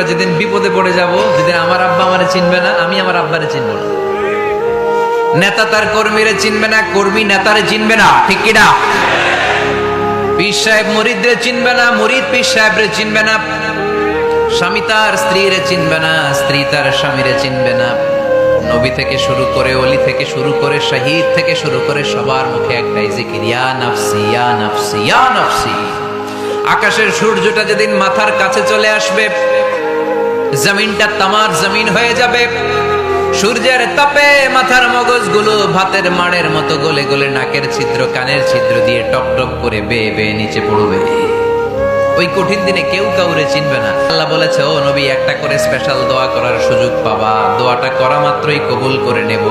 আমরা যেদিন বিপদে পড়ে যাব, যেদিন আমার আব্বা আমারে চিনবে না, আমি আমার আব্বারে চিনব না। নেতা তার কর্মীরে চিনবে না, কর্মী নেতারে চিনবে না, ঠিক কিনা? পীর সাহেব মুরিদরে চিনবে না, মুরিদ পীর চিনবে না, স্বামী তার চিনবে না, স্ত্রী তার চিনবে না। নবী থেকে শুরু করে, অলি থেকে শুরু করে, শহীদ থেকে শুরু করে সবার মুখে একটাই নাফসি। আকাশের সূর্যটা যেদিন মাথার কাছে চলে আসবে জমিনটা তামার জমিন হয়ে যাবে। সূর্যের তাপে মাথার মগজগুলো ভাতের মাড়ের মতো গলে গলে নাকের ছিদ্র, কানের ছিদ্র দিয়ে টপ টপ করে বেয়ে বেয়ে নিচে পড়বে। ওই কঠিন দিনে কেউ কাউরে চিনবে না। আল্লাহ বলেছে, ও নবী, একটা করে স্পেশাল দোয়া করার সুযোগ পাবা। দোয়াটা করা মাত্রই কবুল করে নেব।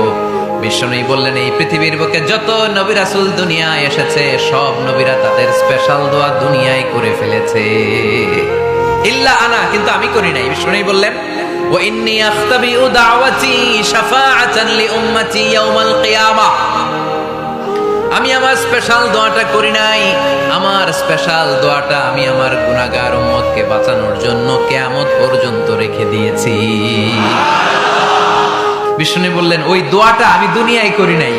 বিশ্বনবী বললেন, এই পৃথিবীর বুকে যত নবী রাসূল দুনিয়ায় এসেছে, সব নবীরা তাদের স্পেশাল দোয়া দুনিয়ায় করে ফেলেছে। ইল্লা আনা, কিন্তু আমি করি নাই। বিশ্বনবী বললেন আমি আমার স্পেশাল দোয়াটা করি নাই। আমার স্পেশাল দোয়াটা আমি আমার গুনাহগার উম্মতকে বাঁচানোর জন্য কেয়ামত পর্যন্ত রেখে দিয়েছি। বিষ্ণু বললেন, ওই দোয়াটা আমি দুনিয়ায় করি নাই।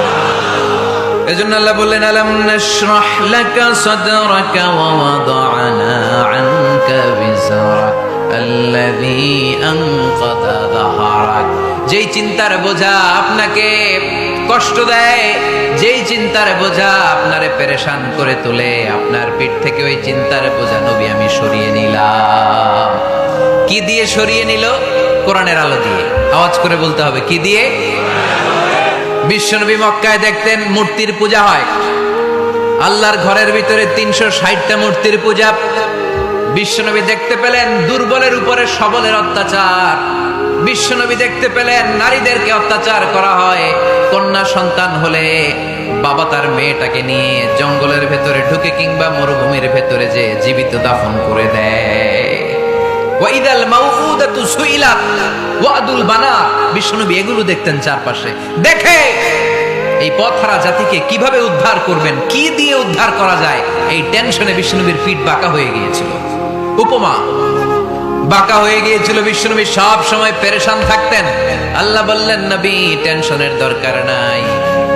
এজন্য আল্লাহ বললেন লাকা সাদরাকা ওয়া ওয়াদা'না আনকা আল্লাযী আনকাদা যেই চিন্তার বোঝা আপনাকে কষ্ট দেয়, যেই চিন্তার বোঝা আপনারে পেরেশান করে তোলে, আপনার পিঠ থেকে ওই চিন্তার বোঝা নবী আমি সরিয়ে নিলাম। কি দিয়ে সরিয়ে নিল? কোরআনের আলো দিয়ে। আওয়াজ করে বলতে হবে, কি দিয়ে? বিশ্বনবী মক্কায় দেখতেন মূর্তির পূজা হয়। আল্লাহর ঘরের ভিতরে তিনশো ষাটটা মূর্তির পূজা। বিশ্বনবী দেখতে পেলেন দুর্বলের উপরে সবলের অত্যাচার। বিশ্বনবী দেখতে পেলেন নারীদেরকে অত্যাচার করা হয়। কন্যা সন্তান হলে বাবা তার মেয়েটাকে নিয়ে জঙ্গলের ভেতরে ঢুকে কিংবা মরুভূমির ভেতরে যে জীবিত দাফন করে দেয়। ওয়াইদাল বানা। বিষ্ণুনবী এগুলো দেখতেন চারপাশে। দেখে এই পথহারা জাতিকে কিভাবে উদ্ধার করবেন কি দিয়ে উদ্ধার করা যায় এই টেনশনে বিষ্ণুনবীর পিঠ বাঁকা হয়ে গিয়েছিল উপমা বাঁকা হয়ে গিয়েছিল বিষ্ণুনবী সব সময় পেরেশান থাকতেন আল্লাহ বললেন নবী টেনশনের দরকার নাই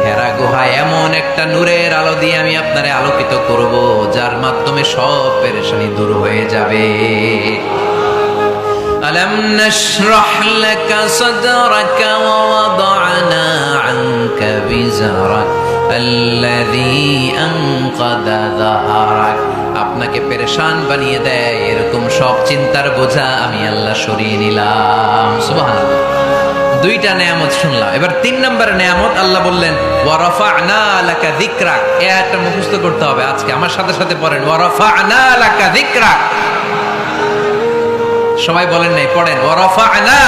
হেরা গুহায় এমন একটা নূরের আলো দিয়ে আমি আপনারে আলোকিত করব যার মাধ্যমে সব পেরেশানি দূর হয়ে যাবে ألم نشرح لك صدرك ووضعنا عنك আল্লাযী আনকাদা যাহারাক আপনাকে পেরেশান বানিয়ে দেয়, এরকম সব চিন্তার বোঝা আমি আল্লাহ সরিয়ে নিলাম। সুবহানাল্লাহ। দুইটা নিয়ামত শুনলাম। এবার তিন নম্বর নিয়ামত আল্লাহ বললেন ওয়ারফা এ একটা মুখস্থ করতে হবে আজকে। আমার সাথে সাথে পড়েন ওয়ারফা আনা আলাকা সবাই বলেন নাই, পড়েন আনা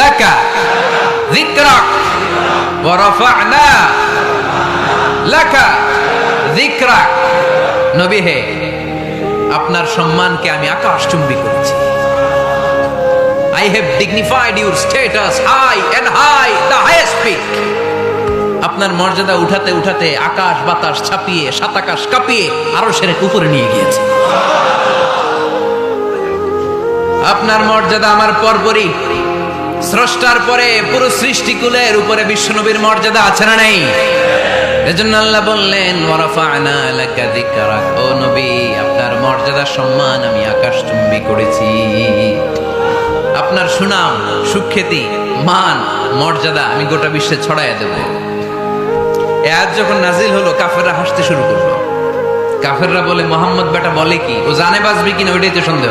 লাকা ওয়ারাফা'না লাকা যিকরাক নবী হে আপনার সম্মানকে আমি আকাশ আকাশচুম্বী করেছি। I have dignified your status high and high, the highest peak. আপনার মর্যাদা উঠাতে উঠাতে আকাশ বাতাস ছাপিয়ে সাত আকাশ কাঁপিয়ে আরও সেরে উপরে নিয়ে গিয়েছে। আপনার মর্যাদা আমার পরপরই স্রষ্টার পরে পুরো সৃষ্টিকুলের উপরে বিশ্বনবীর মর্যাদা আছে না নেই? এজন্য আল্লাহ বললেন ও নবী, আপনার মর্যাদা, সম্মান আমি আকাশচুম্বী করেছি। আপনার সুনাম, সুখ্যাতি, মান, মর্যাদা আমি গোটা বিশ্বে ছড়াইয়া দেব। এ যখন নাজিল হলো, কাফেররা হাসতে শুরু করল। কাফেররা বলে, মোহাম্মদ বেটা বলে কি? ও জানে বাঁচবে কিনা, ওইটাই তো সন্দেহ।